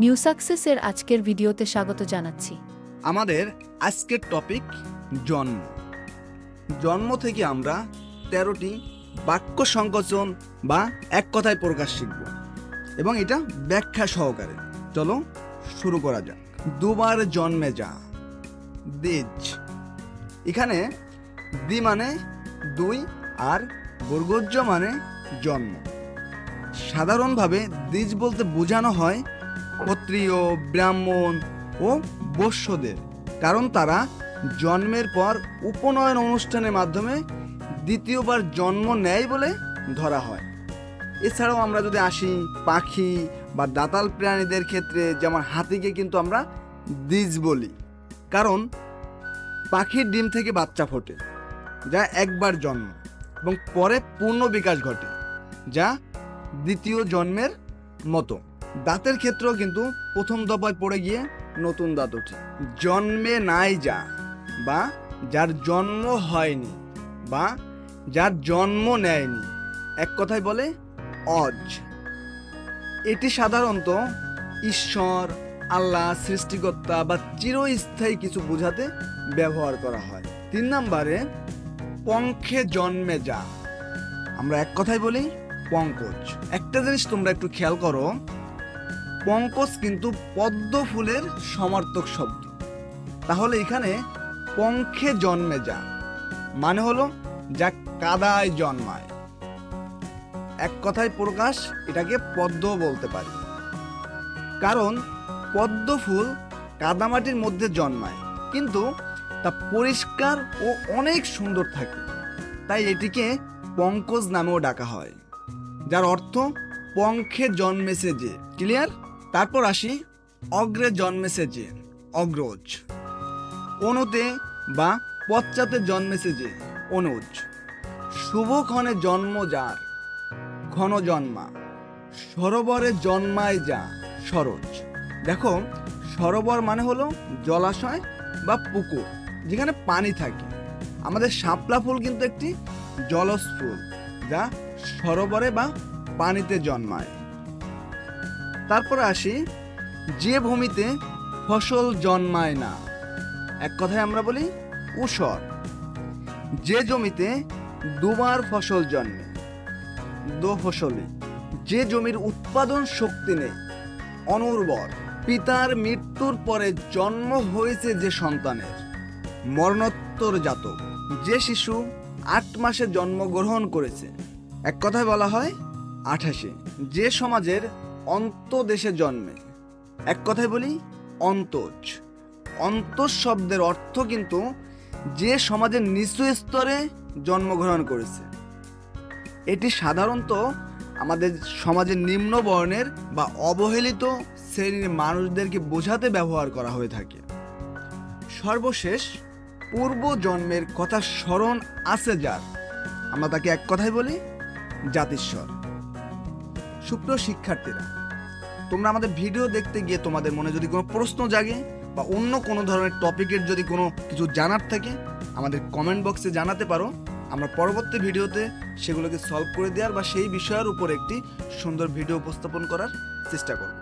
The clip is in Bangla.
নিউ সাকসেসের আজকের ভিডিওতে স্বাগত জানাচ্ছি। আমাদের আজকের টপিক জন্ম। জন্ম থেকে আমরা তেরোটি বাক্য সংকোচন বা এক কথায় প্রকাশ শিখব এবং এটা ব্যাখ্যা সহকারে। চলো শুরু করা যাক। দুবার জন্মে যা, দিজ। এখানে দি মানে দুই আর বর্গজ্য মানে জন্ম। সাধারণভাবে দ্বিজ বলতে বোঝানো হয় ক্ষত্রিয়, ব্রাহ্মণ ও বৈশ্যদের। কারণ তারা জন্মের পর উপনয়ন অনুষ্ঠানের মাধ্যমে দ্বিতীয়বার জন্ম নেয় বলে ধরা হয়। এছাড়াও আমরা যদি আসি পাখি বা দাতাল প্রাণীদের ক্ষেত্রে, যেমন হাতিকে কিন্তু আমরা দ্বিজ বলি। কারণ পাখির ডিম থেকে বাচ্চা ফোটে, যা একবার জন্ম এবং পরে পূর্ণ বিকাশ ঘটে, যা দ্বিতীয় জন্মের মতো। দাঁতের ক্ষেত্রেও কিন্তু প্রথম দফায় পড়ে গিয়ে নতুন দাঁত ওঠে। জন্মে নাই যা বা যার জন্ম হয়নি বা যার জন্ম নেয়নি, এক কথায় বলে অজ। এটি সাধারণত ঈশ্বর, আল্লাহ, সৃষ্টিকর্তা বা চিরস্থায়ী কিছু বোঝাতে ব্যবহার করা হয়। তিন নম্বরে, পঙ্খে জন্মে যা। আমরা এক কথায় বলি পঙ্কজ। একটা জিনিস তোমরা একটু খেয়াল করো পঙ্কজ কিন্তু পদ্ম ফুলের সমার্থক শব্দ। তাহলে এখানে পঙ্খে জন্মে যা মানে হলো যা কাদায় জন্মায়। এক কথায় প্রকাশ এটাকে পদ্ম বলতে পারি। কারণ পদ্ম ফুল কাদামাটির মধ্যে জন্মায়, কিন্তু তা পরিষ্কার ও অনেক সুন্দর থাকে। তাই এটিকে পঙ্কজ নামেও ডাকা হয়, যার অর্থ পঙ্খে জন্মেছে যে। ক্লিয়ার তারপর আসি অগ্রে জন্মেছে যে অগ্রজ। অনুতে বা পশ্চাতে জন্মেছে যে অনুজ শুভক্ষণে জন্ম যার, ঘন জন্মা। সরোবরে জন্মায় যা, সরোজ। দেখো, সরোবর মানে হলো জলাশয় বা পুকুর, যেখানে পানি থাকে। আমাদের শাপলা ফুল কিন্তু একটি জলজ ফুল, যা সরোবরে বা পানিতে জন্মায়। তারপরে আসি, যে ভূমিতে ফসল জন্মায় না। এক কথায় আমরা বলি উসর যে জমিতে দুবার ফসল জন্মে, দো ফসলে। যে জমির উৎপাদন শক্তি নেই, অনুর্বর। পিতার মৃত্যুর পরে জন্ম হয়েছে যে সন্তানের। মরণোত্তর জাতক। যে শিশু আট মাসে জন্মগ্রহণ করেছে। এক কথায় বলা হয় আঠাশে। যে সমাজের অন্তদেশে জন্মে। এক কথায় বলি, অন্তজ। অন্তজ শব্দের অর্থ কিন্তু যে সমাজের নিচু স্তরে জন্মগ্রহণ করেছে। এটি সাধারণত আমাদের সমাজের নিম্ন বর্ণের বা অবহেলিত শ্রেণির মানুষদেরকে বোঝাতে ব্যবহার করা হয়ে থাকে। সর্বশেষ পূর্ব জন্মের কথা স্মরণ আছে যার। আমরা তাকে এক কথায় বলি, জাতিস্বর। সুপ্রিয় শিক্ষার্থীরা তোমরা আমাদের ভিডিও দেখতে গিয়ে তোমাদের মনে যদি কোনো প্রশ্ন জাগে বা অন্য কোনো ধরনের টপিকের যদি কোনো কিছু জানার থাকে, আমাদের কমেন্ট বক্সে জানাতে পারো। আমরা পরবর্তী ভিডিওতে সেগুলোকে সলভ করে দেওয়ার বা সেই বিষয়ের উপর একটি সুন্দর ভিডিও উপস্থাপন করার চেষ্টা করব।